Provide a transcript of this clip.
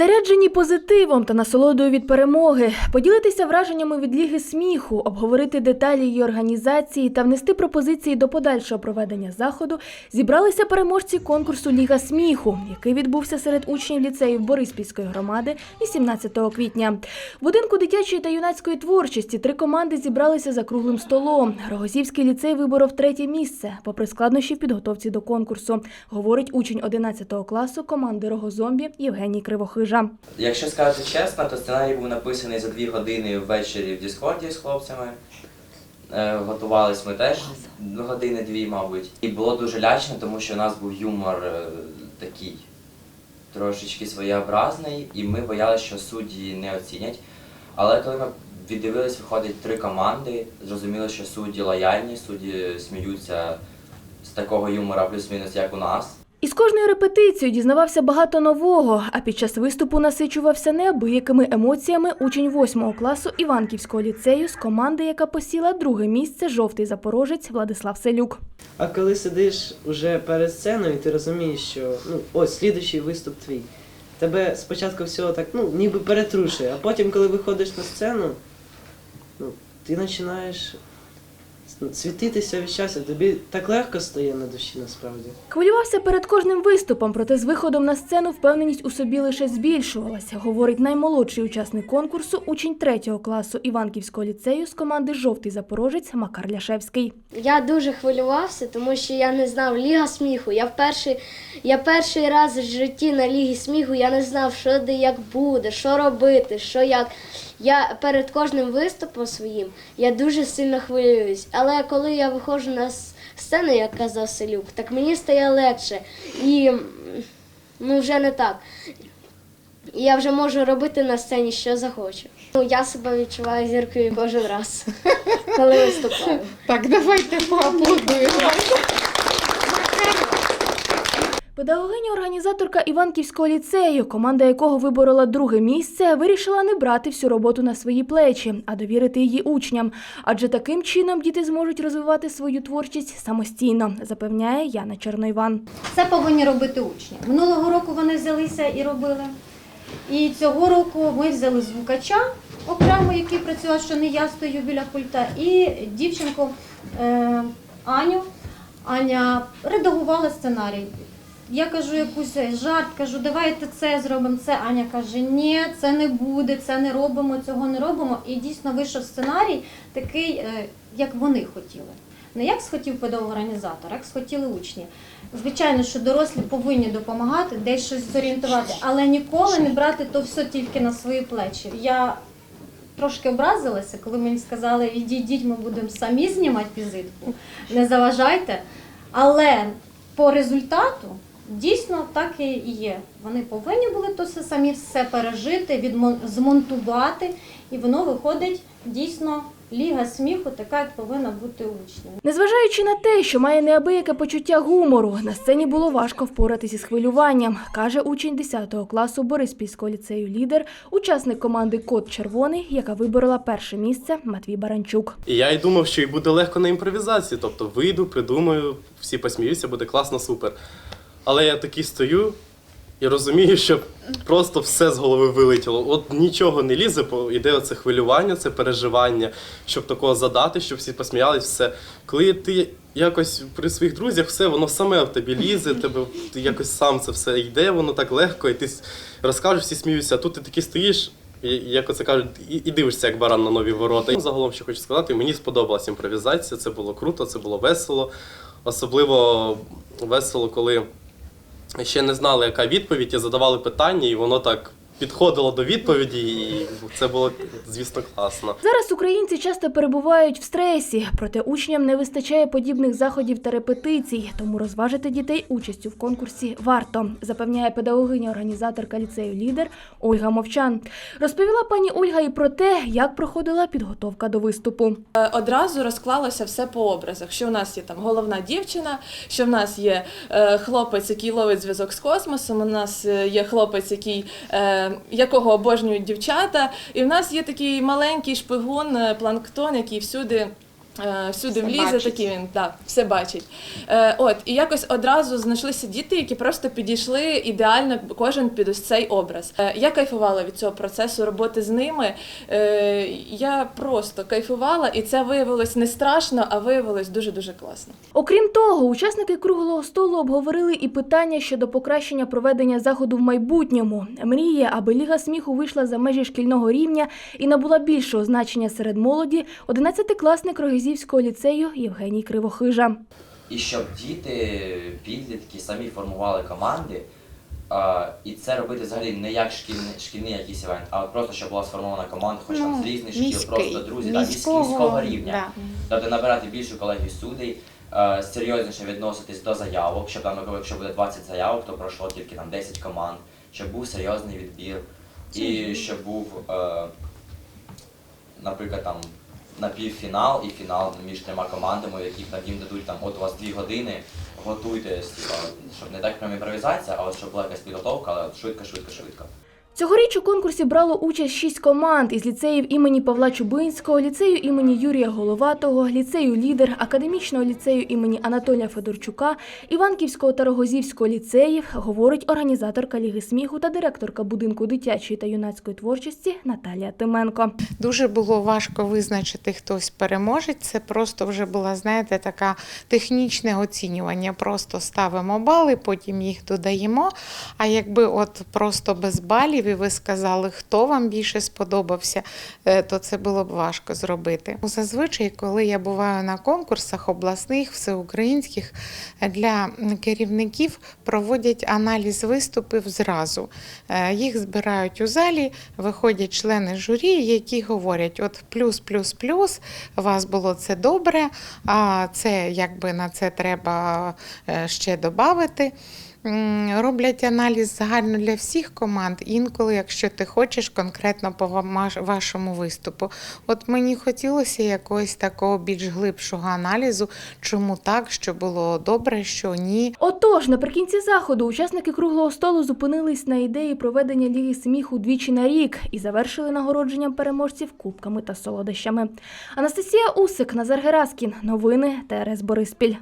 Заряджені позитивом та насолодою від перемоги, поділитися враженнями від ліги сміху, обговорити деталі її організації та внести пропозиції до подальшого проведення заходу зібралися переможці конкурсу Ліга сміху, який відбувся серед учнів ліцеїв Бориспільської громади 18 квітня. В будинку дитячої та юнацької творчості три команди зібралися за круглим столом. Рогозівський ліцей виборов третє місце, попри складнощі в підготовці до конкурсу, говорить учень 11 класу команди Рогозомбі Євгеній Кривохижа. Якщо сказати чесно, то сценарій був написаний за дві години ввечері в Діскорді з хлопцями. Е, Готувались ми теж години-дві, мабуть. І було дуже лячно, тому що у нас був юмор е, такий трошечки своєобразний, і ми боялися, що судді не оцінять. Але коли ми віддивились, виходить три команди, зрозуміло, що судді лояльні, судді сміються з такого юмора плюс-мінус, як у нас. Із кожною репетицією дізнавався багато нового, а під час виступу насичувався неабиякими емоціями учень 8 класу Іванківського ліцею з команди, яка посіла друге місце жовтий запорожець Владислав Селюк. А коли сидиш уже перед сценою, ти розумієш, що ну ось слідуючий виступ твій. Тебе спочатку всього так, ну, ніби перетрушує, а потім, коли виходиш на сцену, ну, ти починаєш світитися від щастя, тобі так легко стає на душі насправді. Хвилювався перед кожним виступом, проте з виходом на сцену впевненість у собі лише збільшувалася, говорить наймолодший учасник конкурсу, учень 3 класу Іванківського ліцею з команди Жовтий запорожець Макар Ляшевський. Я дуже хвилювався, тому що я не знав Ліга сміху. Я перший, я перший раз в житті на Лігі сміху я не знав, що де як буде, що робити, що як. Я перед кожним виступом своїм я дуже сильно хвилююсь. Але коли я виходжу на сцену, як казав Селюк, так мені стає легше. І ну вже не так. Я вже можу робити на сцені, що захочу. Ну, я себе відчуваю зіркою кожен раз, коли виступаю. Так, давайте поаплодуємо. Педагогиня-організаторка Іванківського ліцею, команда якого виборола друге місце, вирішила не брати всю роботу на свої плечі, а довірити її учням. Адже таким чином діти зможуть розвивати свою творчість самостійно, запевняє Яна Черноїван. Це повинні робити учні. Минулого року вони взялися і робили. І цього року ми взяли звукача окремо, який працював, що не я стою біля пульта, і дівчинку е, Аню. Аня редагувала сценарій. Я кажу якусь жарт, кажу, давайте це зробимо. Це Аня каже, ні, це не буде, це не робимо, цього не робимо. І дійсно вийшов сценарій такий, е, як вони хотіли. Не як схотів педагог-організатор, як схотіли учні. Звичайно, що дорослі повинні допомагати, десь щось зорієнтувати, але ніколи не брати то все тільки на свої плечі. Я трошки образилася, коли мені сказали, ідіть, ми будемо самі знімати візитку, не заважайте. Але по результату дійсно так і є. Вони повинні були то все самі все пережити, змонтувати, і воно виходить дійсно ліга сміху, така як повинна бути учнів. Незважаючи на те, що має неабияке почуття гумору, на сцені було важко впоратися з хвилюванням, каже учень 10 класу Бориспільського ліцею лідер, учасник команди Кот Червоний, яка виборола перше місце Матвій Баранчук. І я й думав, що і буде легко на імпровізації. Тобто вийду, придумаю, всі посміються, буде класно, супер. Але я такий стою і розумію, що просто все з голови вилетіло. От нічого не лізе, бо йде оце хвилювання, це переживання, щоб такого задати, щоб всі посміялись, все. Коли ти якось при своїх друзях, все воно саме в тобі лізе, тебе ти якось сам це все йде, воно так легко, і ти розкажеш, всі сміються, а тут ти такий стоїш. І, як оце кажуть, і, дивишся, як баран на нові ворота. І загалом, що хочу сказати, мені сподобалась імпровізація, це було круто, це було весело. Особливо весело, коли ще не знали, яка відповідь, і задавали питання, і воно так підходило до відповіді, і це було, звісно, класно. Зараз українці часто перебувають в стресі, проте учням не вистачає подібних заходів та репетицій, тому розважити дітей участю в конкурсі варто, запевняє педагогиня-організаторка ліцею лідер Ольга Мовчан. Розповіла пані Ольга і про те, як проходила підготовка до виступу. Е, Одразу розклалося все по образах. Що в нас є там головна дівчина, що в нас є е, хлопець, який ловить зв'язок з космосом. У нас е, є хлопець, який, е, якого обожнюють дівчата. І в нас є такий маленький шпигун, е, планктон, який всюди Всюди Все влізе, такий він да, все бачить. Е, от, і якось одразу знайшлися діти, які просто підійшли ідеально кожен під ось цей образ. Е, я кайфувала від цього процесу роботи з ними. Е, я просто кайфувала, і це виявилось не страшно, а виявилось дуже дуже класно. Окрім того, учасники круглого столу обговорили і питання щодо покращення проведення заходу в майбутньому. Мріє, аби Ліга сміху вийшла за межі шкільного рівня і набула більшого значення серед молоді. 11-класник Рогизівського ліцею Євгеній Кривохижа. І щоб діти, підлітки самі формували команди. І це робити взагалі не як шкільний, шкільний якийсь івент, а от просто щоб була сформована команда, хоч там з різних шкіл, просто друзі, там, міського, міського рівня. Да. Тобто набирати більшу колегію судей, серйозніше відноситись до заявок, щоб там, якщо буде 20 заявок, то пройшло тільки там 10 команд, щоб був серйозний відбір. І щоб був, е, наприклад, там напівфінал і фінал між трьома командами, яких їм дадуть там, от у вас дві години, готуйтесь, щоб не так прям імпровізація, а от щоб була якась підготовка, але швидко, швидко, швидко. Цьогоріч у конкурсі брало участь шість команд із ліцеїв імені Павла Чубинського, ліцею імені Юрія Головатого, ліцею Лідер, академічного ліцею імені Анатолія Федорчука, Іванківського та Рогозівського ліцеїв, говорить організаторка Ліги сміху та директорка будинку дитячої та юнацької творчості Наталія Тименко. Дуже було важко визначити, хтось переможець. Це просто вже була, знаєте, така технічне оцінювання. Просто ставимо бали, потім їх додаємо. А якби от просто без балів, і ви сказали, хто вам більше сподобався, е, то це було б важко зробити. Зазвичай, коли я буваю на конкурсах обласних, всеукраїнських, е, для керівників проводять аналіз виступів зразу. Е, Їх збирають у залі, виходять члени журі, які говорять: от плюс, плюс, плюс, у вас було це добре, а це якби на це треба ще додати. Роблять аналіз загально для всіх команд, інколи, якщо ти хочеш конкретно по вашому виступу. От мені хотілося якогось такого більш глибшого аналізу, чому так, що було добре, що ні. Отож, наприкінці заходу учасники круглого столу зупинились на ідеї проведення Ліги сміху двічі на рік і завершили нагородженням переможців кубками та солодощами. Анастасія Усик, Назар Гераскін. Новини ТРС Бориспіль.